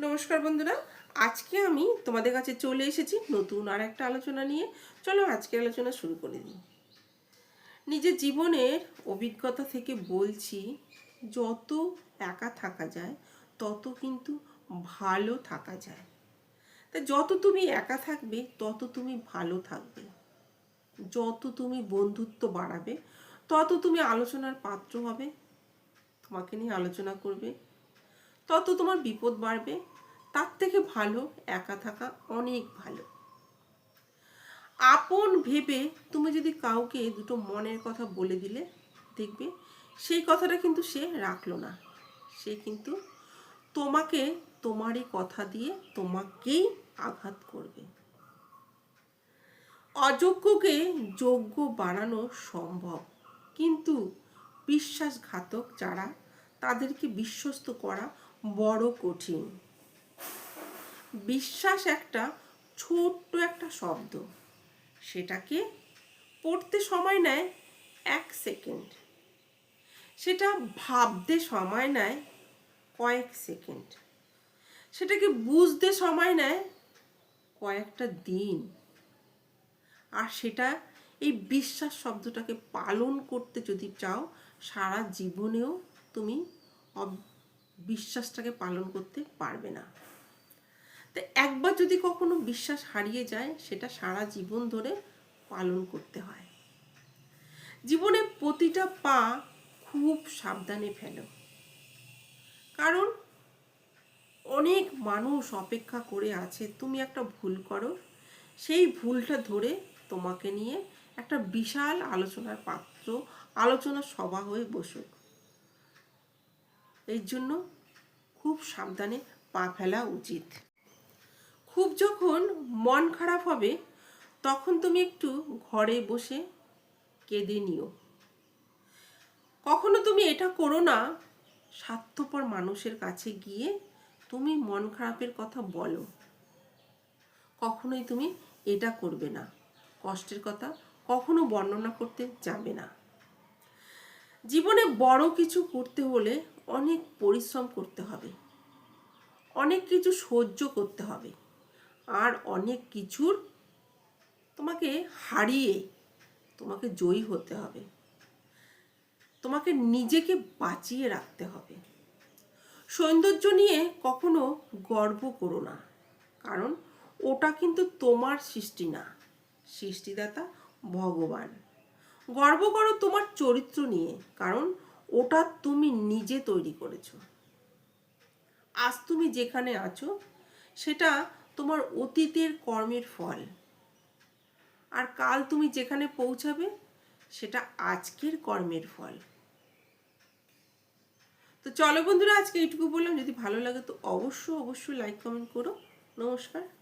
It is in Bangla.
নমস্কার বন্ধুরা। আজকে আমি তোমাদের কাছে চলে এসেছি নতুন আর একটা আলোচনা নিয়ে। চলো আজকে আলোচনা শুরু করে দিই। নিজের জীবনের অভিজ্ঞতা থেকে বলছি, যত একা থাকা যায়, তত কিন্তু ভালো থাকা যায়। তা যত তুমি একা থাকবে, তত তুমি ভালো থাকবে। যত তুমি বন্ধুত্ব বাড়াবে, তত তুমি আলোচনার পাত্র হবে। তোমাকে নিয়ে আলোচনা করবে। তত তোমার বিপদ বাড়বে। তার থেকে ভালো একা থাকা অনেক ভালো। আপন ভেবে তুমি যদি কাউকে দুটো মনের কথা বলে দিলে, দেখবে সেই কথাটা কিন্তু সে রাখল না। সে কিন্তু তোমাকে তোমারই কথা দিয়ে তোমাকেই আঘাত করবে। অযোগ্যকে যোগ্য বানানো সম্ভব। কিন্তু বিশ্বাসঘাতক যারা, তাদেরকে বিশ্বস্ত করা বড় কঠিন। বিশ্বাস একটা ছোট্ট একটা শব্দ। সেটাকে পড়তে সময় নেয় এক সেকেন্ড। সেটা ভাবতে সময় নেয় কয়েক সেকেন্ড। সেটাকে বুঝতে সময় নেয় কয়েকটা দিন। আর সেটা এই বিশ্বাস শব্দটাকে পালন করতে যদি চাও, সারা জীবনেও তুমি বিশ্বাসটাকে পালন করতে পারবে না। তো একবার যদি কখনো বিশ্বাস হারিয়ে যায়, সেটা সারা জীবন ধরে পালন করতে হয়। জীবনে প্রতিটা পা খুব সাবধানে ফেলো। কারণ অনেক মানুষ অপেক্ষা করে আছে, তুমি একটা ভুল করো। সেই ভুলটা ধরে তোমাকে নিয়ে একটা বিশাল আলোচনার পাত্র, আলোচনা সভা হয়ে বসুক। এই জন্য খুব সাবধানে পা ফেলা উচিত। খুব যখন মন খারাপ হবে, তখন তুমি একটু ঘরে বসে কেঁদে নিও। কখনো তুমি এটা করো না, স্বার্থপর মানুষের কাছে গিয়ে তুমি মন খারাপের কথা বলো। কখনোই তুমি এটা করবে না। কষ্টের কথা কখনো বর্ণনা করতে যাবে না। জীবনে বড় কিছু করতে হলে অনেক পরিশ্রম করতে হবে। অনেক কিছু সহ্য করতে হবে। আর অনেক কিছুর তোমাকে হারিয়ে তোমাকে জয়ী হতে হবে। তোমাকে নিজেকে বাঁচিয়ে রাখতে হবে। সৌন্দর্য নিয়ে কখনো গর্ব করো না। কারণ ওটা কিন্তু তোমার সৃষ্টি না। সৃষ্টিদাতা ভগবান। গর্ব করো তোমার চরিত্র নিয়ে। কারণ ওটা তুমি নিজে তৈরি করেছ। আজ তুমি যেখানে আছো, সেটা তোমার অতীতের কর্মের ফল। আর কাল তুমি যেখানে পৌঁছাবে, সেটা আজকের কর্মের ফল। তো চলো বন্ধুরা, আজকে এইটুকু বললাম। যদি ভালো লাগে তো অবশ্যই অবশ্যই লাইক কমেন্ট করো। নমস্কার।